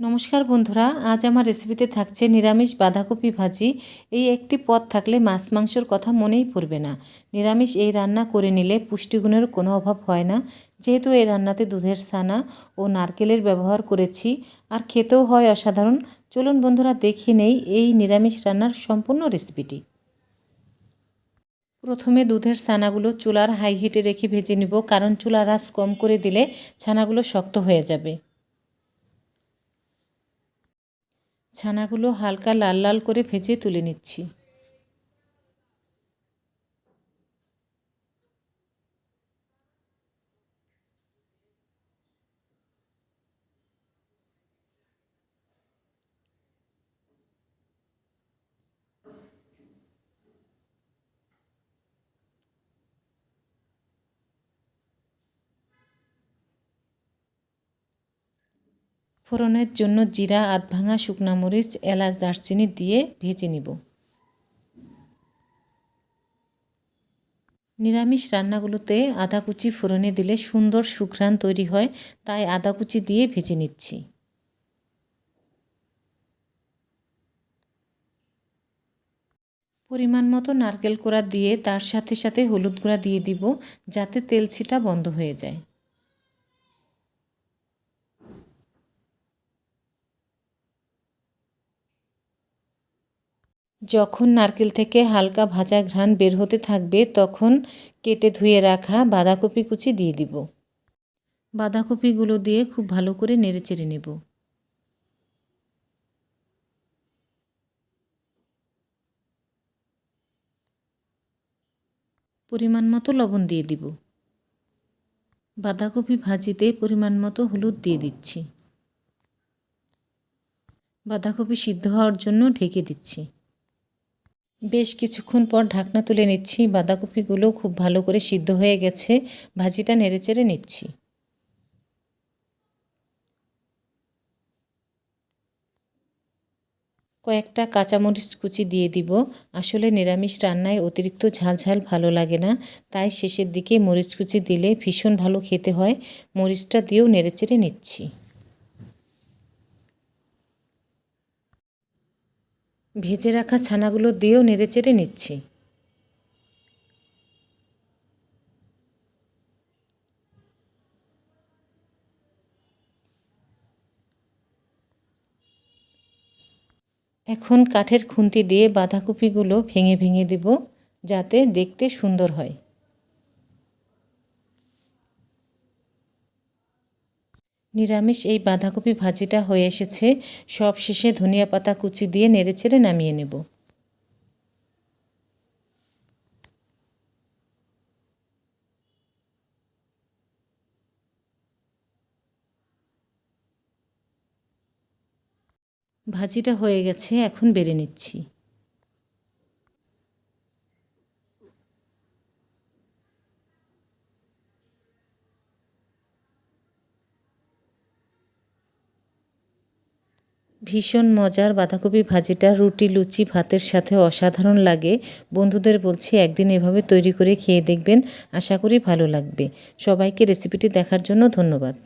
নমস্কার বন্ধুরা, আজ আমার রেসিপিতে থাকছে নিরামিষ বাঁধাকপি ভাজি। এই একটি পদ থাকলে মাছ মাংসর কথা মনেই পড়বে না। নিরামিষ এই রান্না করে নিলে পুষ্টিগুণের কোনো অভাব হয় না। যেহেতু এই রান্নাতে দুধের ছানা ও নারকেলের ব্যবহার করেছি, আর খেতেও হয় অসাধারণ। চলুন বন্ধুরা, দেখে নেই এই নিরামিষ রান্নার সম্পূর্ণ রেসিপিটি প্রথমে দুধের ছানাগুলো চুলার হাই হিটে রেখে ভেজে নিব, কারণ চুলার আঁচ কম করে দিলে ছানাগুলো শক্ত হয়ে যাবে। ছানাগুলো হালকা লাল লাল করে ভেজে তুলে নিচ্ছি। ফোড়নের জন্য জিরা আধ ভাঙা শুকনা মরিচ, এলাচ, দারচিনি দিয়ে ভেজে নিব। নিরামিষ রান্নাগুলোতে আদা কুচি ফোড়নে দিলে সুন্দর সুঘ্রাণ তৈরি হয়, তাই আদা কুচি দিয়ে ভেজে নিচ্ছি। পরিমাণ মতো নারকেল কোড়া দিয়ে তার সাথে সাথে হলুদ গুঁড়া দিয়ে দিব, যাতে তেল ছিটা বন্ধ হয়ে যায়। যখন নারকেল থেকে হালকা ভাজা ঘ্রাণ বের হতে থাকবে, তখন কেটে ধুয়ে রাখা বাঁধাকপি কুচি দিয়ে দিব। বাঁধাকপিগুলো দিয়ে খুব ভালো করে নেড়ে চেড়ে নেব। পরিমাণ মতো লবণ দিয়ে দিব। বাঁধাকপি ভাজিতে পরিমাণ মতো হলুদ দিয়ে দিচ্ছি। বাঁধাকপি সিদ্ধ হওয়ার জন্য ঢেকে দিচ্ছি। বেশ কিছুক্ষণ পর ঢাকনা তুলে নিচ্ছি, বাঁধাকপিগুলো খুব ভালো করে সিদ্ধ হয়ে গেছে, ভাজিটা নেড়েচেড়ে নিচ্ছি। কয়েকটা কাঁচামরিচ কুচি দিয়ে দিব। আসলে নিরামিষ রান্নায় অতিরিক্ত ঝাল ঝাল ভালো লাগে না, তাই শেষের দিকে মরিচ কুচি দিলে ভীষণ ভালো খেতে হয়। মরিচটা দিয়েও নেড়েচেড়ে নিচ্ছি। ভেজে রাখা ছানাগুলো দিয়েও নেড়েচেড়ে নিচ্ছি। এখন কাঠের খুন্তি দিয়ে বাঁধাকপিগুলো ভেঙে ভেঙে দেব, যাতে দেখতে সুন্দর হয়। নিরামিষ এই বাঁধাকপি ভাজিটা হয়ে এসেছে। সব শেষে ধনিয়া পাতা কুচি দিয়ে নেড়ে নেড়েচেড়ে নামিয়ে নেব। ভাজিটা হয়ে গেছে, এখন বেড়ে নিচ্ছি। ভীষণ মজার বাঁধাকপি ভাজিটা রুটি, লুচি, ভাতের সাথে অসাধারণ লাগে। বন্ধুদের বলছি, একদিন এভাবে তৈরি করে খেয়ে দেখবেন। আশা করি ভালো লাগবে। সবাইকে রেসিপিটি দেখার জন্য ধন্যবাদ।